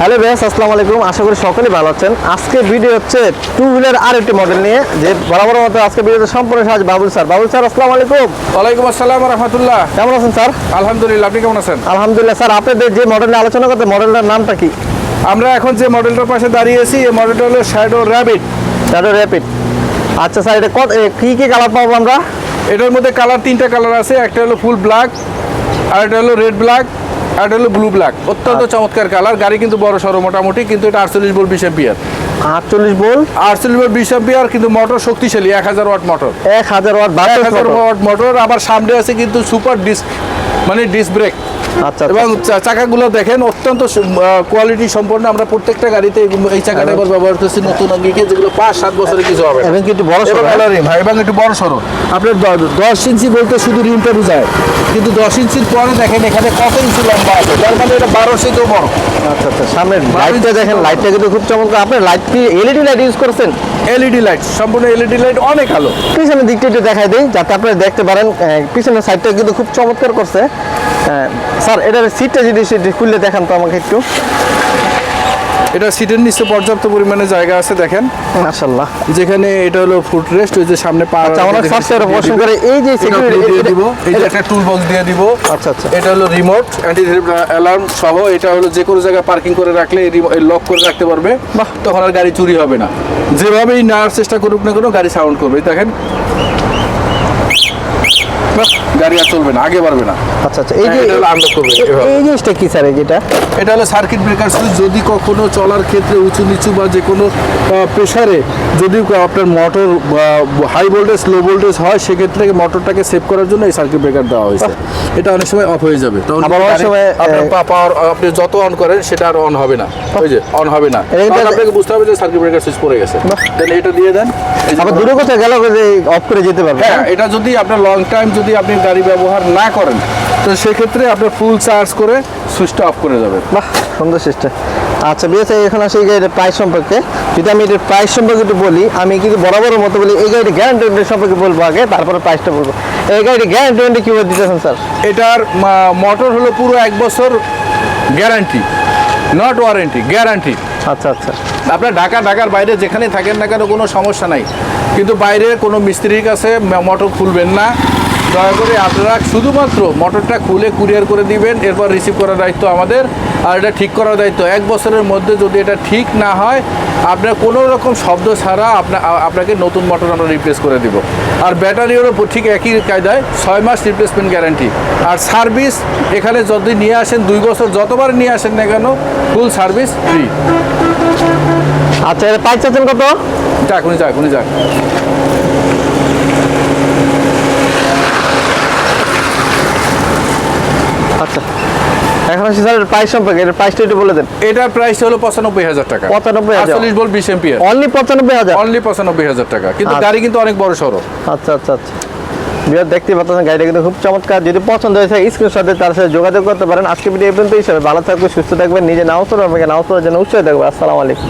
Hello base আসসালামু আলাইকুম। আশা করি সকলেই ভালো আছেন। আজকে ভিডিও হচ্ছে টু হুইলার আর একটি মডেল নিয়ে যে বরাবর মতো আজকে ভিডিওতে সম্পূর্ণ সাহায্য বাবুল স্যার। বাবুল স্যার আসসালামু আলাইকুম। ওয়ালাইকুম আসসালাম রহমতুল্লাহ। কেমন আছেন স্যার? আলহামদুলিল্লাহ আপনি কেমন আছেন? আলহামদুলিল্লাহ স্যার আপনাদের যে মডেল নিয়ে আলোচনা করতে মডেলটার নামটা কি? আমরা এখন যে মডেলটার পাশে দাঁড়িয়েছি এই মডেলটা হলো শ্যাডো র্যাবিট শ্যাডো র্যাপিড আচ্ছা স্যার এটা কত কি কি কালার পাবো আমরা? এটার মধ্যে কালার তিনটা কালার আছে একটা হলো ফুল ব্ল্যাক আর একটা হলো রেড ব্ল্যাক একটা হলো ব্লু ব্ল্যাক অত্যন্ত চমৎকার কালার। গাড়ি কিন্তু বড় সড়ো মোটামুটি কিন্তু এটা আটচল্লিশ বোল বিশ এম্পিয়ার আটচল্লিশ বোল আটচল্লিশ বোল বিশ এম্পিয়ার কিন্তু মোটর শক্তিশালী এক হাজার ওয়াট মোটর এক হাজার ওয়াট এক হাজার ওয়াট মোটর আবার সামনে আছে কিন্তু সুপার ডিস্ক মানে ডিস্ক ব্রেক আচ্ছা এবং এবং চাকাগুলো দেখেন অত্যন্ত কোয়ালিটি সম্পন্ন। আমরা প্রত্যেকটা গাড়িতে এই- চাকাটা এবার ব্যবহার করছি। নতুন আঙ্গিকে যেগুলো পাঁচ সাত বছরে কিছু হবে এবং কি একটু বড় সড়ো, হ্যাঁ, এবং একটু বড় সড়ো। আপনার দশ ইঞ্চি বলতে শুধু রিমটা বুঝায়। কিন্তু দশ ইঞ্চির পরে দেখেন এখানে কত ইঞ্চি লম্বা আছে? তার মানে এটা বারো ইঞ্চিতেও বড়। আচ্ছা আচ্ছা সামনে লাইটটা দেখেন লাইটটা কিন্তু খুব চমৎকার। আপনি লাইট কি এলইডি লাইট ইউজ করছেন? এলইডি লাইট সম্পূর্ণ এলইডি লাইট অনেক আলো। পিছনের দিকটা একটু দেখাই দিই যাতে আপনারা দেখতে পারেন পিছনের সাইডটা কিন্তু খুব চমৎকার করছে। স্যার এটার সিটটা যদি খুললে দেখান তো আমাকে একটু। এটা সিটের নিচে পর্যাপ্ত পরিমাণে জায়গা আছে দেখেন। মাশাল্লাহ যেখানে এটা হলো ফুট রেস্ট ওই যে সামনে পা আচ্ছা আমরা সফটওয়্যার অপারেশন করে এই যে security- দিয়ে দিব। এই যে একটা টুল বক্স দিয়ে দিব। আচ্ছা, আচ্ছা। এটা হলো রিমোট অ্যান্টি অ্যালার্ম সহ। এটা হলো যে কোনো জায়গায় পার্কিং করে রাখলে লক করে রাখতে পারবে। তখন আর গাড়ি চুরি হবে না। যেভাবেই নেওয়ার চেষ্টা করুক না কোনো গাড়ি সাউন্ড করবে। দেখেন। গাড়ি আর চলবে না আগে পারবে না। আচ্ছা আচ্ছা এই যে হ্যাঁ, করবে, এই জিনিসটা কি স্যার যেটা? এটা হলো সার্কিট ব্রেকার সুইচ যদি কখনো চলার ক্ষেত্রে উঁচু নিচু বা যে কোনো প্রেশারে যদি আপনার motor high voltage low voltage হয় সেক্ষেত্রে মোটরটাকে সেভ করার জন্য এই সার্কিট ব্রেকার দেওয়া হয়েছে। এটা অনেক সময় অফ হয়ে যাবে। তখন আবার অনেক সময়, আপনার পাওয়ার আপনি যত অন করেন সেটা আর অন হবে না। ওই যে অন হবে না। আপনাকে বুঝতে হবে যে সার্কিট ব্রেকার সুইচ পড়ে গেছে। দেন এটা দিয়ে দেন। আবার দূরে কোথাও গেল যে অফ করে যেতে পারবে। হ্যাঁ এটা যদি আপনার লং টাইম যদি আপনি গাড়ি ব্যবহার না করেন তো সেক্ষেত্রে আপনার ফুল চার্জ করে সুইচটা অফ করে যাবেন। বাহ সুন্দর সিস্টেম আচ্ছা বিএস এখন আসি এই গাড়ির প্রাইস সম্পর্কে। যদি আমি এটার প্রাইস সম্পর্কে একটু বলি আমি কিন্তু বরাবরের মতো বলি এই গাড়ির গ্যারান্টি সম্পর্কে বলব আগে তারপরে প্রাইসটা বলব। এই গাড়ির গ্যারান্টি ওয়ারেন্টি কীভাবে দিতেছেন স্যার এটার মোটর হলো পুরো এক বছর গ্যারান্টি নট ওয়ারেন্টি গ্যারান্টি আচ্ছা আচ্ছা। আপনার ঢাকা, ঢাকার বাইরে যেখানে থাকেন না কেন কোনো সমস্যা নাই। কিন্তু বাইরে কোনো মিস্ত্রির কাছে মোটর খুলবেন না। দয়া করে আপনারা শুধুমাত্র মোটরটা খুলে কুরিয়ার করে দিবেন এরপর রিসিভ করার দায়িত্ব আমাদের আর এটা ঠিক করার দায়িত্ব। এক বছরের মধ্যে যদি এটা ঠিক না হয় আপনার কোনো রকম শব্দ ছাড়া আপনা আপনাকে নতুন মোটর আমরা রিপ্লেস করে দিব। আর ব্যাটারিরও ঠিক একই কায়দায় ছয় মাস রিপ্লেসমেন্ট গ্যারান্টি আর সার্ভিস এখানে যদি নিয়ে আসেন দুই বছর যতবার নিয়ে আসেন না কেন ফুল সার্ভিস ফ্রি আচ্ছা প্রাইস আছেন কত? যাক উনি যাক উনি যাক। প্রাইস সম্পর্কে এটার প্রাইসটা একটু বলে দেন। এটার প্রাইস হলো পঁচানব্বই হাজার টাকা। 95,000 আটচল্লিশ বল বিশ এম্পিয়ার অনলি পঁচানব্বই হাজার? অনলি পঁচানব্বই হাজার টাকা। কিন্তু আচ্ছা। গাড়ি কিন্তু অনেক বড় সড়ো আচ্ছা আচ্ছা আচ্ছা। বিরাট দেখতে পাচ্ছেন গাড়িটা কিন্তু খুব চমৎকার। যদি পছন্দ হয়েছে স্ক্রিনশট তার সাথে যোগাযোগ করতে পারেন। আজকে ভিডিও এই পর্যন্ত হিসাবে ভালো থাকবে সুস্থ থাকবেন। নিজে নাও আমাকে নাও করার জন্য উৎসাহ থাকবে। আসসালামু আলাইকুম।